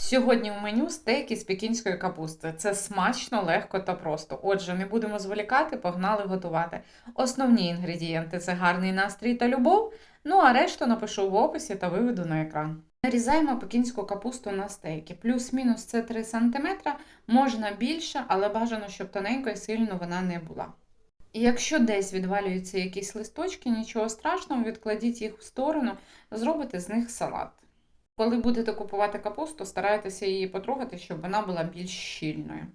Сьогодні в меню стейки з пекінської капусти. Це смачно, легко та просто. Отже, не будемо зволікати, погнали готувати. Основні інгредієнти це гарний настрій та любов. Ну а решту напишу в описі та виведу на екран. Нарізаємо пекінську капусту на стейки. Плюс-мінус це 3 см, можна більше, але бажано, щоб тоненько і сильно вона не була. І якщо десь відвалюються якісь листочки, нічого страшного, відкладіть їх в сторону, зробите з них салат. Коли будете купувати капусту, старайтеся її потрогати, щоб вона була більш щільною.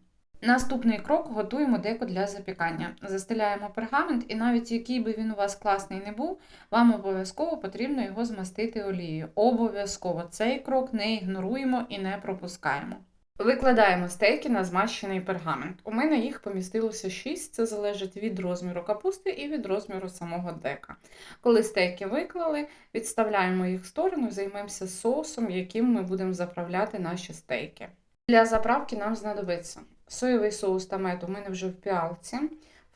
Наступний крок готуємо деко для запікання. Застеляємо пергамент, і навіть який би він у вас класний не був, вам обов'язково потрібно його змастити олією. Обов'язково цей крок не ігноруємо і не пропускаємо. Викладаємо стейки на змащений пергамент. У мене їх помістилося 6, це залежить від розміру капусти і від розміру самого дека. Коли стейки виклали, відставляємо їх в сторону, і займемося соусом, яким ми будемо заправляти наші стейки. Для заправки нам знадобиться соєвий соус та мед у мене вже в піалці,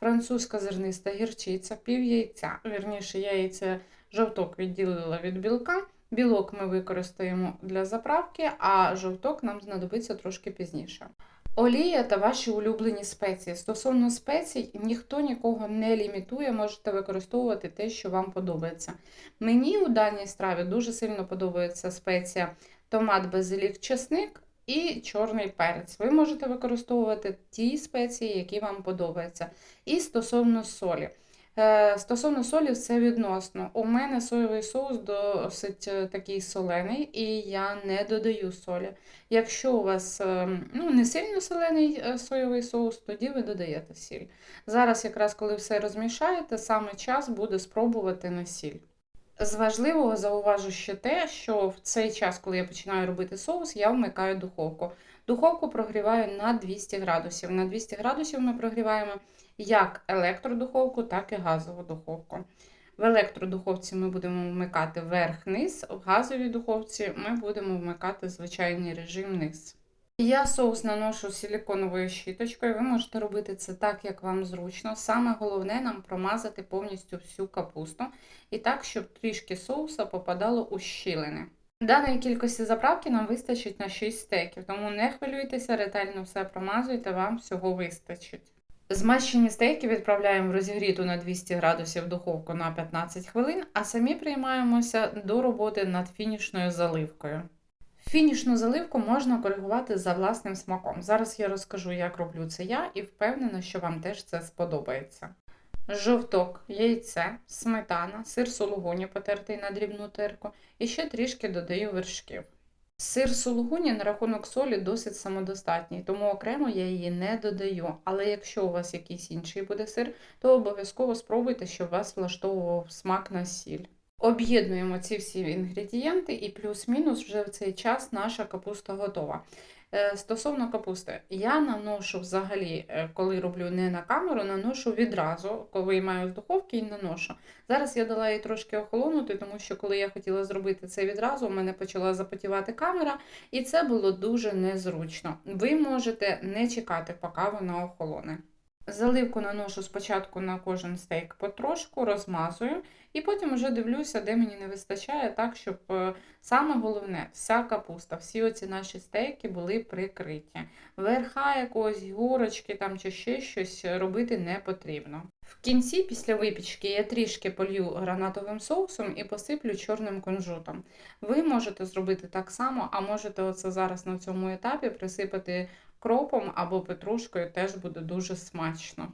французька зерниста гірчиця, пів яйця. Вірніше, яйця жовток відділила від білка. Білок ми використаємо для заправки, а жовток нам знадобиться трошки пізніше. Олія та ваші улюблені спеції. Стосовно спецій, ніхто нікого не лімітує, можете використовувати те, що вам подобається. Мені у даній страві дуже сильно подобається спеція томат, базилік, чесник і чорний перець. Ви можете використовувати ті спеції, які вам подобаються. І стосовно солі. Е, Стосовно солі, все відносно. У мене соєвий соус досить е, такий солений, і я не додаю солі. Якщо у вас е, ну, не сильно солений соєвий соус, тоді ви додаєте сіль. Зараз, якраз коли все розмішаєте, саме час буде спробувати на сіль. З важливого зауважу ще те, що в цей час, коли я починаю робити соус, я вмикаю духовку. Духовку прогріваю на 200 градусів. На 200 градусів ми прогріваємо як електродуховку, так і газову духовку. В електродуховці ми будемо вмикати верх-низ, в газовій духовці ми будемо вмикати звичайний режим низ. Я соус наношу силіконовою щіточкою. Ви можете робити це так, як вам зручно. Саме головне нам промазати повністю всю капусту і так, щоб трішки соуса попадало у щілини. Даної кількості заправки нам вистачить на 6 стейків, тому не хвилюйтеся, ретельно все промазуйте, вам всього вистачить. Змащені стейки відправляємо в розігріту на 200 градусів духовку на 15 хвилин, а самі приймаємося до роботи над фінішною заливкою. Фінішну заливку можна коригувати за власним смаком. Зараз я розкажу, як роблю це я, і впевнена, що вам теж це сподобається. Жовток, яйце, сметана, сир сулугуні, потертий на дрібну терку, і ще трішки додаю вершків. Сир сулугуні на рахунок солі досить самодостатній, тому окремо я її не додаю. Але якщо у вас якийсь інший буде сир, то обов'язково спробуйте, щоб вас влаштовував смак на сіль. Об'єднуємо ці всі інгредієнти, і плюс-мінус вже в цей час наша капуста готова. Е, Стосовно капусти, я наношу взагалі, е, коли роблю не на камеру, наношу відразу, коли виймаю з духовки і наношу. Зараз я дала їй трошки охолонути, тому що коли я хотіла зробити це відразу, у мене почала запотівати камера, і це було дуже незручно. Ви можете не чекати, поки вона охолоне. Заливку наношу спочатку на кожен стейк потрошку, розмазую, і потім вже дивлюся, де мені не вистачає, так, щоб е, саме головне, вся капуста, всі оці наші стейки були прикриті. Верха якогось горочки там чи ще щось робити не потрібно. В кінці, після випічки, я трішки полью гранатовим соусом і посиплю чорним кунжутом. Ви можете зробити так само, а можете оце зараз на цьому етапі присипати кропом або петрушкою, теж буде дуже смачно.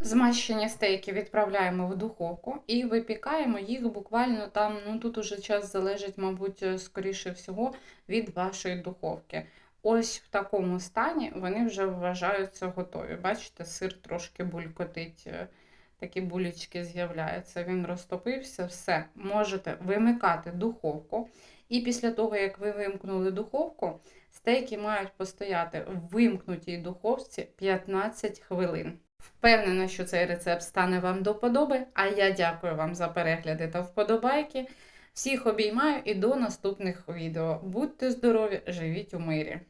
Змащені стейки відправляємо в духовку і випікаємо їх буквально там, ну тут уже час залежить, мабуть, скоріше всього, від вашої духовки. Ось в такому стані вони вже вважаються готові. Бачите, сир трошки булькотить, е, такі булічки з'являються. Він розтопився, все. Можете вимикати духовку. І після того, як ви вимкнули духовку, стейки мають постояти в вимкнутій духовці 15 хвилин. Впевнена, що цей рецепт стане вам до подоби, а я дякую вам за перегляди та вподобайки. Всіх обіймаю і до наступних відео. Будьте здорові, живіть у мирі!